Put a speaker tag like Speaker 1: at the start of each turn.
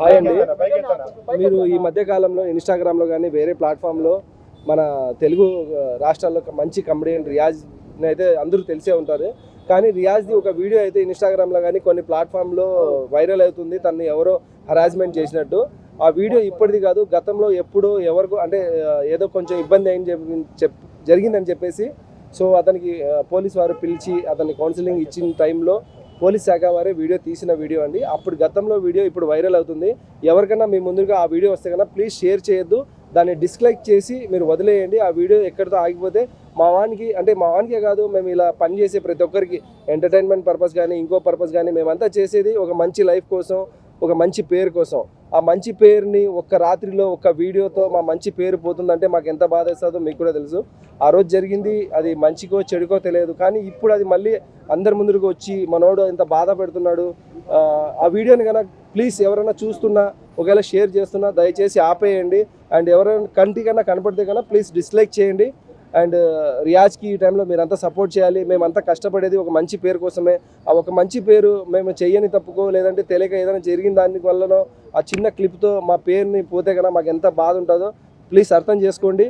Speaker 1: అండి మీరు ఈ మధ్య కాలంలో ఇన్స్టాగ్రామ్లో కానీ వేరే ప్లాట్ఫామ్లో మన తెలుగు రాష్ట్రాల్లో మంచి కమెడియన్ రియాజ్ అయితే అందరూ తెలిసే ఉంటారు. కానీ రియాజ్ది ఒక వీడియో అయితే ఇన్స్టాగ్రామ్లో కానీ కొన్ని ప్లాట్ఫామ్లో వైరల్ అవుతుంది. తను ఎవరో హరాస్మెంట్ చేసినట్టు. ఆ వీడియో ఇప్పటిది కాదు గతంలో ఎప్పుడో ఎవరికో అంటే ఏదో కొంచెం ఇబ్బంది అయింది చెప్ జరిగిందని చెప్పేసి సో అతనికి పోలీస్ వారు పిలిచి అతన్ని కౌన్సిలింగ్ ఇచ్చిన టైంలో పోలీస్ శాఖ వారే వీడియో తీసిన వీడియో అండి. అప్పుడు గతంలో వీడియో ఇప్పుడు వైరల్ అవుతుంది. ఎవరికైనా మీ ముందుగా ఆ వీడియో వస్తే కన్నా ప్లీజ్ షేర్ చేయొద్దు. దాన్ని డిస్లైక్ చేసి మీరు వదిలేయండి. ఆ వీడియో ఎక్కడితో ఆగిపోతే మా వానికి అంటే మా వానికే కాదు మేము ఇలా పని చేసే ప్రతి ఒక్కరికి ఎంటర్టైన్మెంట్ పర్పస్ కానీ ఇంకో పర్పస్ కానీ మేమంతా చేసేది ఒక మంచి లైఫ్ కోసం ఒక మంచి పేరు కోసం. ఆ మంచి పేరుని ఒక్క రాత్రిలో ఒక వీడియోతో మా మంచి పేరు పోతుందంటే మాకు ఎంత బాధ వేస్తుందో మీకు కూడా తెలుసు. ఆ రోజు జరిగింది అది మంచికో చెడుకో తెలియదు. కానీ ఇప్పుడు అది మళ్ళీ అందరి ముందుకు వచ్చి మనోడు ఎంత బాధ పెడుతున్నాడు. ఆ, వీడియోని కనుక ప్లీజ్ ఎవరైనా చూస్తున్నా ఒకవేళ షేర్ చేస్తున్నా దయచేసి ఆపేయండి. అండ్ ఎవరైనా కంటికన్నా కనపడితే కన్నా ప్లీజ్ డిస్లైక్ చేయండి. అండ్ రియాజ్కి ఈ టైంలో మీరంతా సపోర్ట్ చేయాలి. మేమంతా కష్టపడేది ఒక మంచి పేరు కోసమే. ఆ ఒక మంచి పేరు మేము చెయ్యని తప్పుకో లేదంటే తెలియక ఏదైనా జరిగిన దాని వల్లనో ఆ చిన్న క్లిప్తో మా పేరుని పోతే కన్నా మాకు ఎంత బాధ ఉంటుందో ప్లీజ్ అర్థం చేసుకోండి.